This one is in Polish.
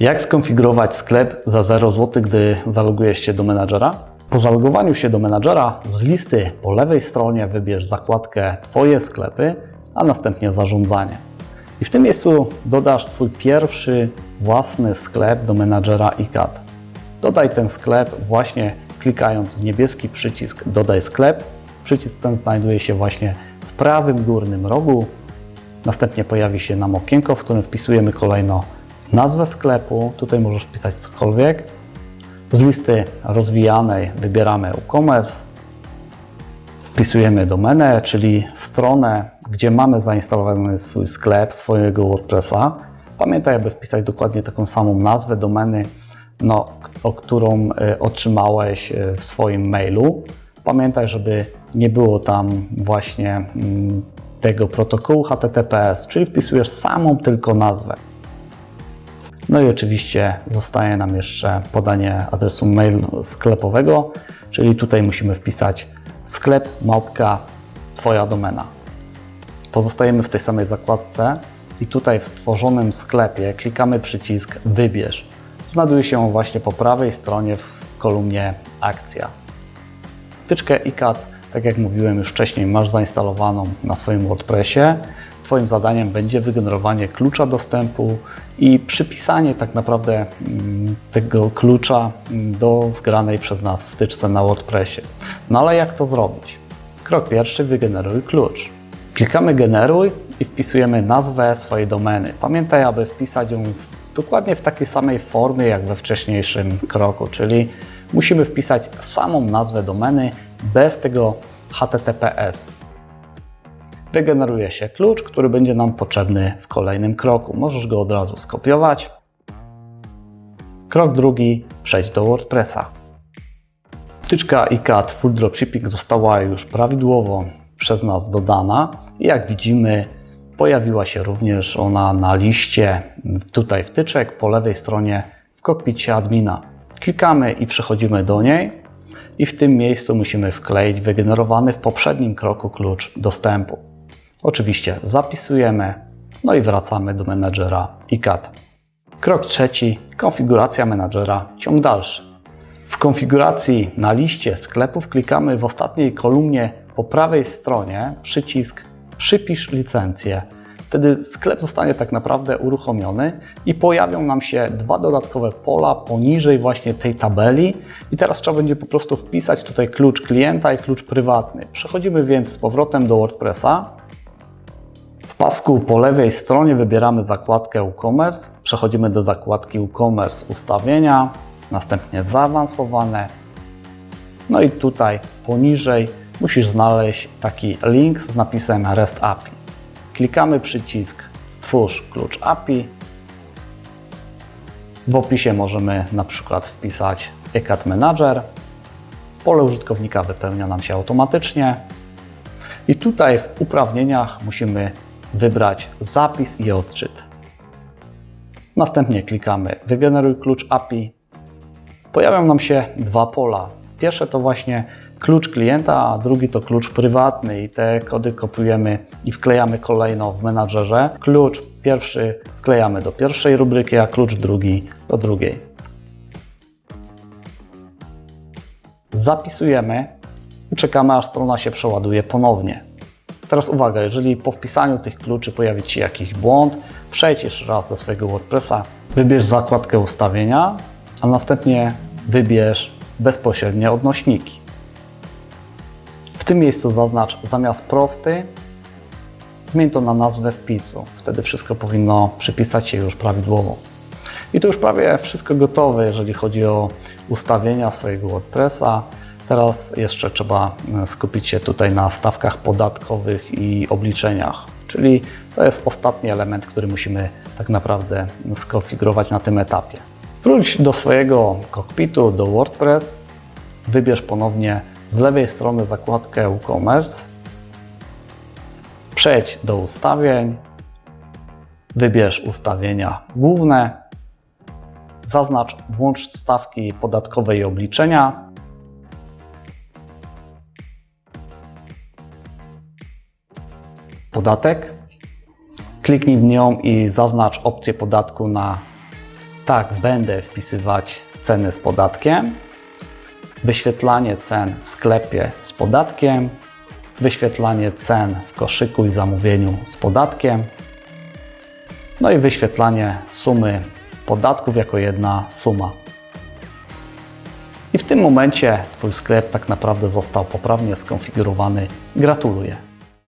Jak skonfigurować sklep za 0 zł, gdy zalogujesz się do menadżera? Po zalogowaniu się do menadżera z listy po lewej stronie wybierz zakładkę Twoje sklepy, a następnie zarządzanie. I w tym miejscu dodasz swój pierwszy własny sklep do menadżera iCAD. Dodaj ten sklep właśnie klikając w niebieski przycisk Dodaj sklep. Przycisk ten znajduje się właśnie w prawym górnym rogu. Następnie pojawi się nam okienko, w którym wpisujemy kolejno nazwę sklepu. Tutaj możesz wpisać cokolwiek. Z listy rozwijanej wybieramy e-commerce. Wpisujemy domenę, czyli stronę, gdzie mamy zainstalowany swój sklep, swojego WordPressa. Pamiętaj, aby wpisać dokładnie taką samą nazwę domeny, no, o którą y, otrzymałeś y, w swoim mailu. Pamiętaj, żeby nie było tam właśnie mm, tego protokołu HTTPS, czyli wpisujesz samą tylko nazwę. No i oczywiście zostaje nam jeszcze podanie adresu mail sklepowego, czyli tutaj musimy wpisać sklep małpka Twoja domena. Pozostajemy w tej samej zakładce i tutaj w stworzonym sklepie klikamy przycisk Wybierz. Znajduje się on właśnie po prawej stronie w kolumnie Akcja. Wtyczkę iCAD, tak jak mówiłem już wcześniej, masz zainstalowaną na swoim WordPressie. Twoim zadaniem będzie wygenerowanie klucza dostępu i przypisanie tak naprawdę mm, tego klucza mm, do wgranej przez nas wtyczce na WordPressie. No ale jak to zrobić? Krok pierwszy, wygeneruj klucz. Klikamy generuj i wpisujemy nazwę swojej domeny. Pamiętaj, aby wpisać ją w, dokładnie w takiej samej formie jak we wcześniejszym kroku, czyli musimy wpisać samą nazwę domeny bez tego HTTPS. Wygeneruje się klucz, który będzie nam potrzebny w kolejnym kroku. Możesz go od razu skopiować. Krok drugi, przejdź do WordPressa. Wtyczka iCAD Full Dropshipping została już prawidłowo przez nas dodana jak widzimy pojawiła się również ona na liście tutaj wtyczek po lewej stronie w kokpicie admina. Klikamy i przechodzimy do niej i w tym miejscu musimy wkleić wygenerowany w poprzednim kroku klucz dostępu. Oczywiście zapisujemy, no i wracamy do menedżera iCAD. Krok trzeci, konfiguracja menadżera, ciąg dalszy. W konfiguracji na liście sklepów klikamy w ostatniej kolumnie po prawej stronie przycisk Przypisz licencję. Wtedy sklep zostanie tak naprawdę uruchomiony i pojawią nam się dwa dodatkowe pola poniżej właśnie tej tabeli. I teraz trzeba będzie po prostu wpisać tutaj klucz klienta i klucz prywatny. Przechodzimy więc z powrotem do WordPressa. Pasku po lewej stronie wybieramy zakładkę e-commerce, przechodzimy do zakładki e-commerce ustawienia, następnie zaawansowane. No i tutaj poniżej musisz znaleźć taki link z napisem REST API. Klikamy przycisk Stwórz klucz API. W opisie możemy na przykład wpisać ECAD Manager. Pole użytkownika wypełnia nam się automatycznie. I tutaj w uprawnieniach musimy wybrać zapis i odczyt. Następnie klikamy Wygeneruj klucz API. Pojawią nam się dwa pola. Pierwsze to właśnie klucz klienta, a drugi to klucz prywatny i te kody kopiujemy i wklejamy kolejno w menadżerze. Klucz pierwszy wklejamy do pierwszej rubryki, a klucz drugi do drugiej. Zapisujemy i czekamy aż strona się przeładuje ponownie. Teraz uwaga, jeżeli po wpisaniu tych kluczy pojawi Ci jakiś błąd, przejdź jeszcze raz do swojego WordPressa, wybierz zakładkę ustawienia, a następnie wybierz bezpośrednie odnośniki. W tym miejscu zaznacz zamiast prosty, zmień to na nazwę wpisu. Wtedy wszystko powinno przypisać się już prawidłowo. I to już prawie wszystko gotowe, jeżeli chodzi o ustawienia swojego WordPressa. Teraz jeszcze trzeba skupić się tutaj na stawkach podatkowych i obliczeniach, czyli to jest ostatni element, który musimy tak naprawdę skonfigurować na tym etapie. Wróć do swojego kokpitu, do WordPress, wybierz ponownie z lewej strony zakładkę e-commerce, przejdź do ustawień, wybierz ustawienia główne, zaznacz włącz stawki podatkowe i obliczenia. Podatek. Kliknij w nią i zaznacz opcję podatku na Tak, będę wpisywać ceny z podatkiem, wyświetlanie cen w sklepie z podatkiem, wyświetlanie cen w koszyku i zamówieniu z podatkiem, no i wyświetlanie sumy podatków jako jedna suma. I w tym momencie Twój sklep tak naprawdę został poprawnie skonfigurowany. Gratuluję.